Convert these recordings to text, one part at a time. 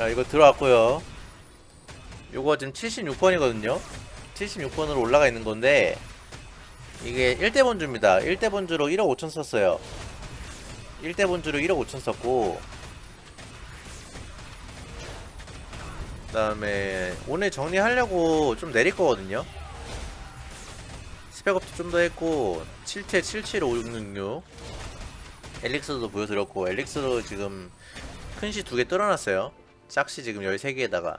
자, 이거 들어왔고요. 요거 지금 76번이거든요. 76번으로 올라가 있는 건데 이게 1대 본주입니다. 1대 본주로 1억 5천 썼어요. 1대 본주로 1억 5천 썼고 그 다음에 오늘 정리하려고 좀 내릴 거거든요. 스펙업도 좀 더 했고 7채 77566 엘릭스도 보여드렸고 엘릭스로 지금 큰시 두 개 뚫어놨어요. 짝시 지금 13개에다가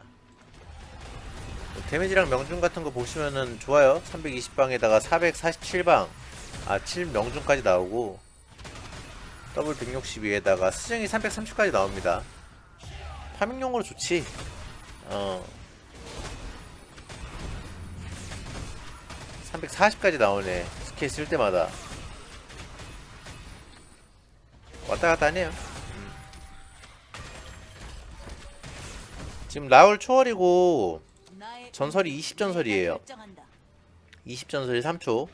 데미지랑 명중 같은 거 보시면은 좋아요. 320방에다가 447방 아 7명중까지 나오고 더블 162에다가 수정이 330까지 나옵니다. 파밍용으로 좋지. 어. 340까지 나오네. 스킬 쓸 때마다. 왔다 갔다 하네요. 지금 라울 초월이고 전설이 20전설이에요. 20전설이 3초.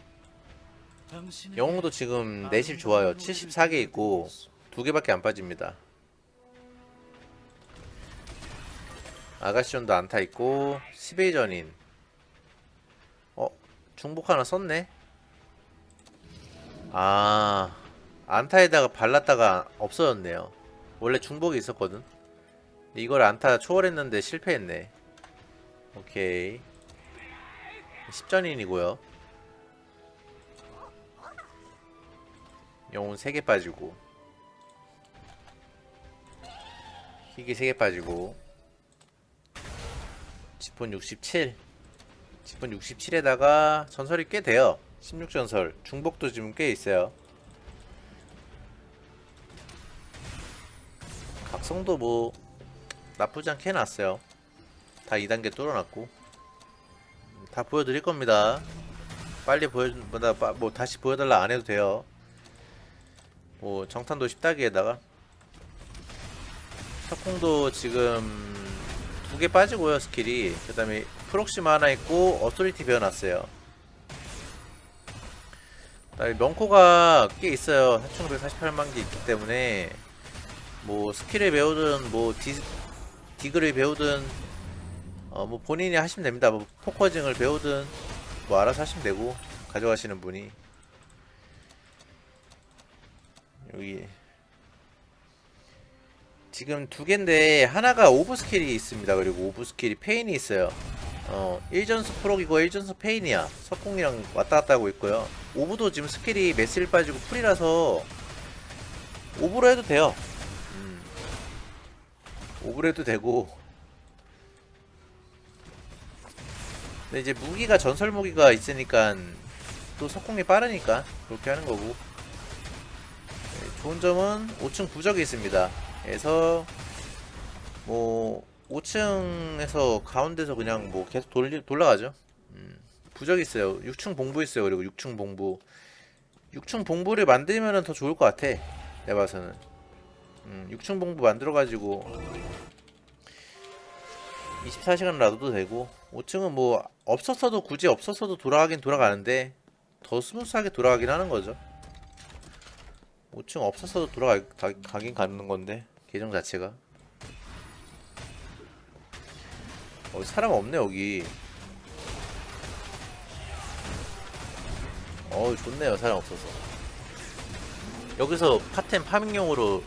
영웅도 지금 내실 좋아요. 74개 있고 두 개밖에 안 빠집니다. 아가시온도 안타 있고 시베이 전인. 어 중복 하나 썼네. 아 안타에다가 발랐다가 없어졌네요. 원래 중복이 있었거든. 이걸 안타 초월했는데 실패했네. 오케이. 10전인이고요. 영혼 3개 빠지고 희귀 3개 빠지고 지폰 67 지폰 67에다가 전설이 꽤 돼요 16전설 중복도 지금 꽤 있어요 각성도 뭐 나쁘지 않게 해놨어요. 다 2단계 뚫어놨고. 다 보여드릴 겁니다. 빨리 보여 뭐 다시 보여달라 안 해도 돼요. 뭐 정탄도 10다기에다가. 석궁도 지금 두 개 빠지고요 스킬이. 그 다음에 프록시마 하나 있고 어토리티 배워놨어요. 명코가 꽤 있어요. 4948만 개 있기 때문에. 뭐 스킬을 배우든 뭐 디, 디그를 배우든 어 뭐 본인이 하시면 됩니다 뭐 포커징을 배우든 뭐 알아서 하시면 되고 가져가시는 분이 여기 지금 두 개인데 하나가 오브 스킬이 있습니다. 그리고 오브 스킬이 페인이 있어요. 어, 1전수 프록이고 1전수 페인이야. 석궁이랑 왔다 갔다 하고 있고요. 오브도 지금 스킬이 메스를 빠지고 풀이라서 오브로 해도 돼요. 음. 오브로 해도 되고 근데 이제 무기가 전설 무기가 있으니까 또 석궁이 빠르니까 그렇게 하는 거고 네, 좋은 점은 5층 부적이 있습니다. 그래서 뭐 5층에서 가운데서 그냥 뭐 계속 돌리, 돌아가죠. 음, 부적이 있어요. 6층 봉부 있어요. 그리고 6층 봉부. 6층 봉부를 만들면은 더 좋을 것 같아. 내가 봐서는. 음, 6층 봉부 만들어가지고 24시간 놔둬도 되고 5층은 뭐 없었어도 굳이 없었어도 돌아가긴 돌아가는데 더 스무스하게 돌아가긴 하는 거죠. 5층 없었어도 돌아가긴 가는 건데 계정 자체가. 어 사람 없네 여기. 어 좋네요 사람 없어서. 여기서 파템 파밍용으로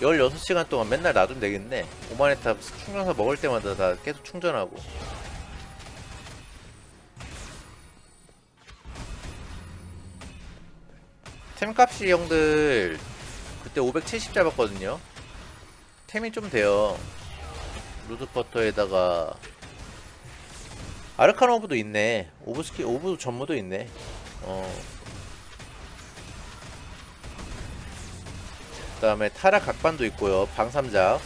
16시간 동안 맨날 놔두면 되겠네 오마네타 충전사 먹을 때마다 다 계속 충전하고 템값이 형들 그때 570 잡았거든요. 템이 좀 돼요. 루드버터에다가 아르카노 오브도 있네. 오브스키 오브 전무도 있네. 어. 그 다음에 타라 각반도 있고요. 방삼작.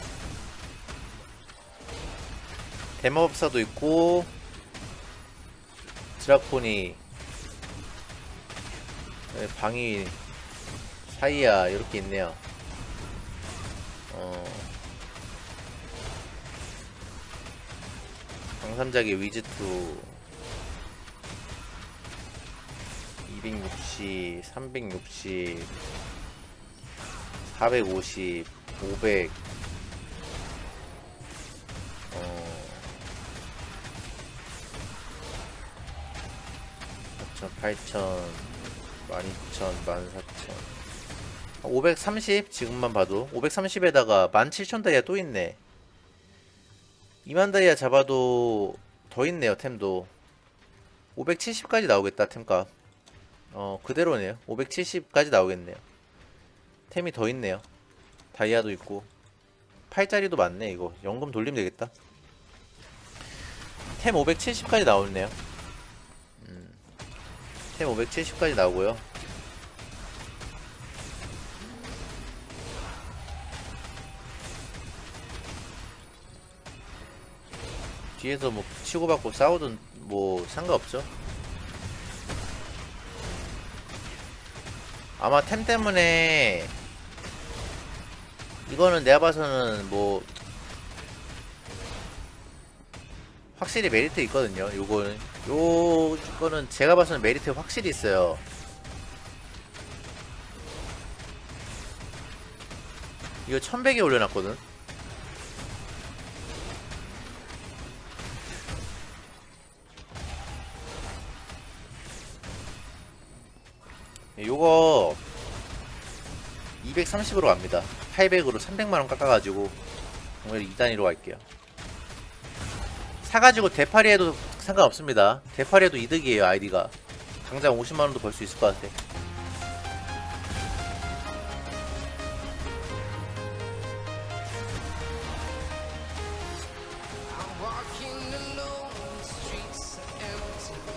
대마법사도 있고 드라코니 네, 방이 사이야 이렇게 있네요. 어. 강삼작의 위즈투 260, 360, 450, 500 어... 8,000, 12,000, 14,000 530 지금만 봐도. 530에다가 17,000 다이아 또 있네. 2만 다이아 잡아도 더 있네요 템도. 570까지 나오겠다 템값. 어 그대로네요. 570까지 나오겠네요. 템이 더 있네요. 다이아도 있고. 8짜리도 많네 이거. 연금 돌리면 되겠다. 템 570까지 나오네요. 음, 템 570까지 나오고요. 뒤에서 뭐 치고받고 싸우든 뭐 상관없죠. 아마 템 때문에 이거는 내가 봐서는 뭐 확실히 메리트 있거든요. 요거는 요거는 제가 봐서는 메리트 확실히 있어요. 이거 1100에 올려놨거든. 요거 230으로 갑니다. 800으로 300만원 깎아가지고 오늘 2단위로 갈게요. 사가지고 대파리 해도 상관없습니다. 대파리 해도 이득이에요, 아이디가. 당장 50만원도 벌 수 있을 것 같아.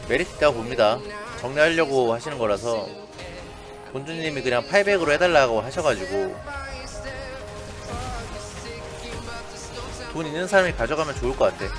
메리트 있다고 봅니다. 정리하려고 하시는 거라서 본주님이 그냥 800으로 해달라고 하셔가지고 돈 있는 사람이 가져가면 좋을 것 같아.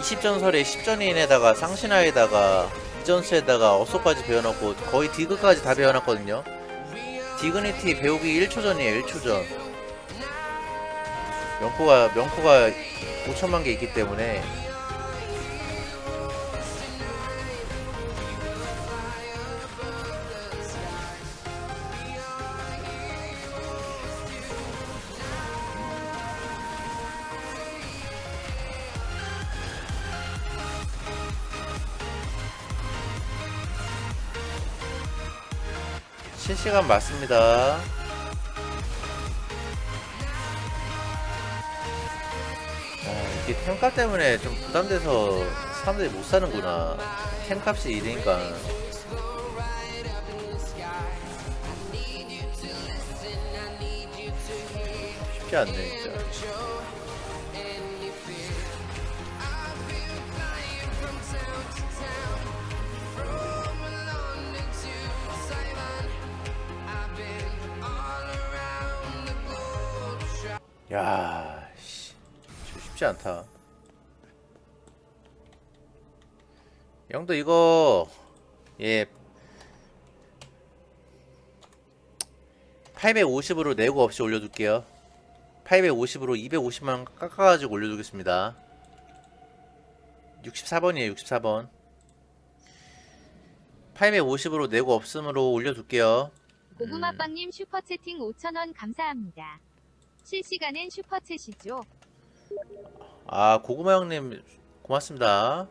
(20전설에) (10전인에다가) 상신화에다가 이전스에다가 어소까지 배워놓고 거의 디그까지 다 배워놨거든요 디그니티 배우기 1초 전이에요 1초 전. 명코가 명코가 5천만 개 있기 때문에 실시간 맞습니다. 아, 이게 템값 때문에 좀 부담돼서 사람들이 못 사는구나. 템값이 이러니까. 쉽지 않네, 야, 씨. 저 쉽지 않다. 형도 이거 예 850으로 내고 없이 올려둘게요. 850으로 250만 깎아가지고 올려두겠습니다. 64번이에요, 64번. 850으로 내고 없음으로 올려둘게요. 고구마빵님 슈퍼채팅 5,000원 감사합니다. 실시간엔 슈퍼챗이죠. 아, 고구마 형님 고맙습니다.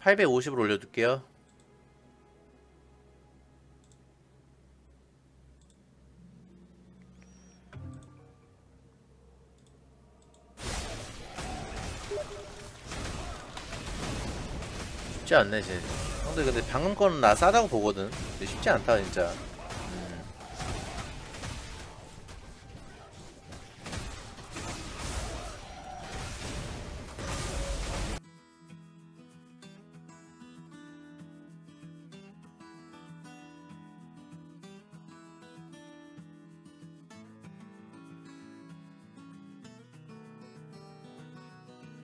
850으로 올려둘게요. 쉽지 않네, 쟤. 형들 근데 방금 거는 나 싸다고 보거든. 근데 쉽지 않다, 진짜.